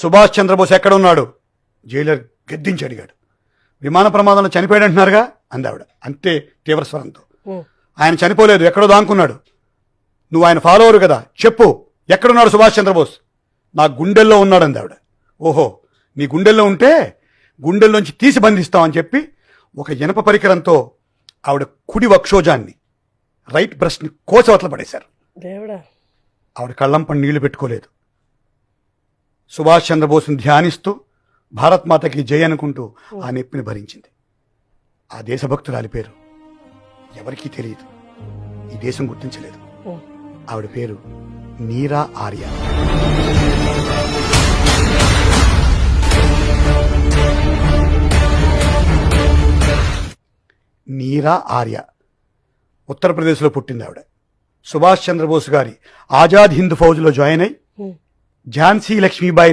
సుభాష్ చంద్రబోస్ ఎక్కడున్నాడు? జైలర్ గద్దించి అడిగాడు. విమాన ప్రమాదంలో చనిపోయాడు అంటున్నారుగా అందావిడ. అంతే తీవ్ర స్వరంతో. ఆయన చనిపోలేదు. ఎక్కడో దాంకున్నాడు. నువ్వు ఆయన ఫాలోవర్ కదా? చెప్పు. ఎక్కడున్నాడు సుభాష్ చంద్రబోస్? నా గుండెల్లో ఉన్నాడు అందావిడ. ఓహో నీ గుండెల్లో ఉంటే గుండెల్లోంచి తీసి బంధిస్తామని చెప్పి ఒక ఇనప పరికరంతో ఆవిడ కుడి వక్షోజాన్ని రైట్ బ్రెస్ట్ని కోచవతల పడేశారు దేవుడా. ఆవిడ కళ్ళంపని నీళ్ళు పెట్టుకోలేదు. సుభాష్ చంద్రబోస్ని ధ్యానిస్తూ భారత్ మాతకి జై అనుకుంటూ ఆ నొప్పిని భరించింది. ఆ దేశభక్తురాలి పేరు ఎవరికీ తెలియదు. ఈ దేశం గుర్తించలేదు. ఆవిడ పేరు నీరా ఆర్య. నీరా ఆర్య. ఉత్తరప్రదేశ్లో పుట్టింది ఆవిడ సుభాష్ చంద్రబోస్ గారి ఆజాద్ హింద్ ఫౌజ్లో జాయిన్ అయి Jhansi Lakshmibai